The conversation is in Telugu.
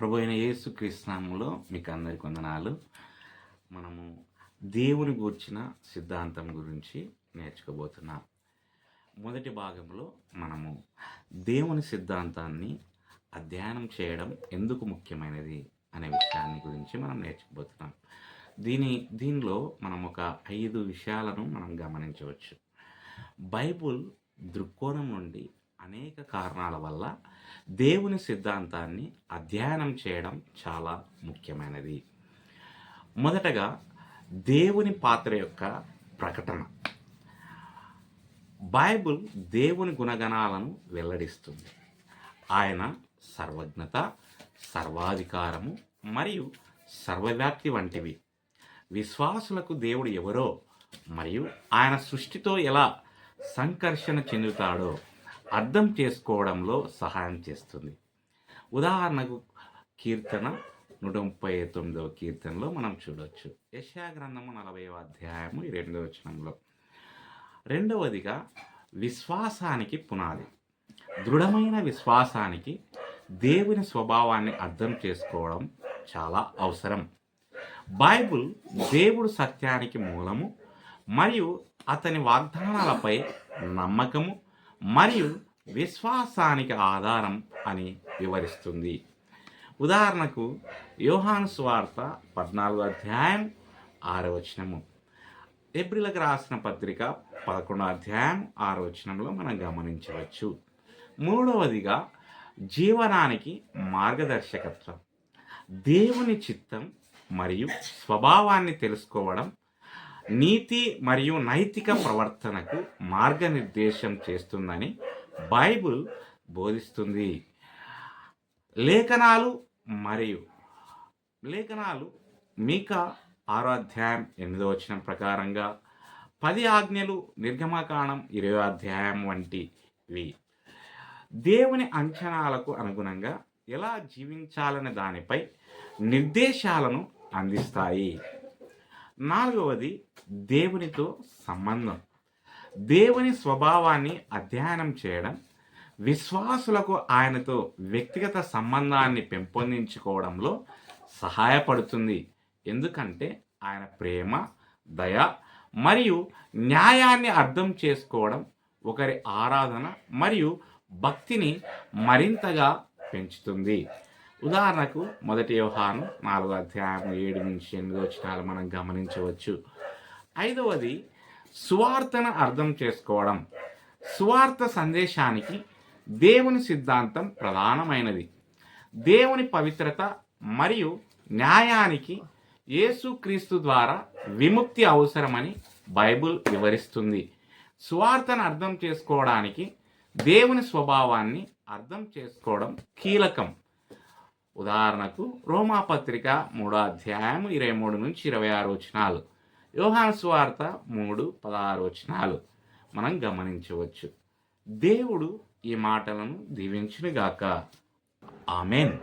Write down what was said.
ప్రభు అయిన యేసు కృష్ణంలో మీకు అందరికి వందనాలు. మనము దేవుని గూర్చిన సిద్ధాంతం గురించి నేర్చుకోబోతున్నాం. మొదటి భాగంలో మనము దేవుని సిద్ధాంతాన్ని అధ్యయనం చేయడం ఎందుకు ముఖ్యమైనది అనే విషయాన్ని గురించి మనం నేర్చుకోబోతున్నాం. దీని దీనిలో మనం ఒక ఐదు విషయాలను మనం గమనించవచ్చు. బైబుల్ దృక్కోణం నుండి అనేక కారణాల వల్ల దేవుని సిద్ధాంతాన్ని అధ్యయనం చేయడం చాలా ముఖ్యమైనది. మొదటగా దేవుని పాత్ర యొక్క ప్రకటన. బైబుల్ దేవుని గుణగణాలను వెల్లడిస్తుంది. ఆయన సర్వజ్ఞత సర్వాధికారము మరియు సర్వవ్యాప్తి వంటివి. విశ్వాసులకు దేవుడు ఎవరో మరియు ఆయన సృష్టితో ఎలా సంకర్షణ చెందుతాడో అర్థం చేసుకోవడంలో సహాయం చేస్తుంది. ఉదాహరణకు కీర్తన నూట ముప్పై తొమ్మిదవ కీర్తనలో మనం చూడవచ్చు యశా గ్రంథము నలభైవ అధ్యాయము ఈ రెండవ వచనంలో. రెండవదిగా విశ్వాసానికి పునాది. దృఢమైన విశ్వాసానికి దేవుని స్వభావాన్ని అర్థం చేసుకోవడం చాలా అవసరం. బైబుల్ దేవుడు సత్యానికి మూలము మరియు అతని వాగ్దానాలపై నమ్మకము మరియు విశ్వాసానికి ఆధారం అని వివరిస్తుంది. ఉదాహరణకు యోహాను స్వార్త పద్నాలుగు అధ్యాయం ఆరో వచనము. ఏప్రిల్కి రాసిన పత్రిక పదకొండో అధ్యాయం ఆరో వచనంలో మనం గమనించవచ్చు. మూడవదిగా జీవనానికి మార్గదర్శకత్వం. దేవుని చిత్తం మరియు స్వభావాన్ని తెలుసుకోవడం నీతి మరియు నైతిక ప్రవర్తనకు మార్గనిర్దేశం చేస్తుందని బైబుల్ బోధిస్తుంది. లేఖనాలు మరియు లేఖనాలు మీక ఆరో అధ్యాయం ఎనిమిదో వచ్చిన ప్రకారంగా పది ఆజ్ఞలు నిర్గమకాండం ఇరవై అధ్యాయం వంటివి. దేవుని అంచనాలకు అనుగుణంగా ఎలా జీవించాలనే దానిపై నిర్దేశాలను అందిస్తాయి. నాలుగవది దేవునితో సంబంధం. దేవుని స్వభావాన్ని అధ్యయనం చేయడం విశ్వాసులకు ఆయనతో వ్యక్తిగత సంబంధాన్ని పెంపొందించుకోవడంలో సహాయపడుతుంది. ఎందుకంటే ఆయన ప్రేమ దయ మరియు న్యాయాన్ని అర్థం చేసుకోవడం ఒకరి ఆరాధన మరియు భక్తిని మరింతగా పెంచుతుంది. ఉదాహరణకు మొదటి వ్యవహారం నాలుగో అధ్యాయం ఏడు నుంచి ఎనిమిది వచ్చినాలు మనం గమనించవచ్చు. ఐదవది సువార్తను అర్థం చేసుకోవడం. సువార్త సందేశానికి దేవుని సిద్ధాంతం ప్రధానమైనది. దేవుని పవిత్రత మరియు న్యాయానికి యేసుక్రీస్తు ద్వారా విముక్తి అవసరమని బైబుల్ వివరిస్తుంది. సువార్తను అర్థం చేసుకోవడానికి దేవుని స్వభావాన్ని అర్థం చేసుకోవడం కీలకం. ఉదాహరణకు రోమాపత్రిక మూడో అధ్యాయం ఇరవై మూడు నుంచి ఇరవై ఆరు వచనాలు. యోహాన్ స్వార్త మూడు పదహారు వచనాలు మనం గమనించవచ్చు. దేవుడు ఈ మాటలను దీవించునుగాక. ఆమెన్.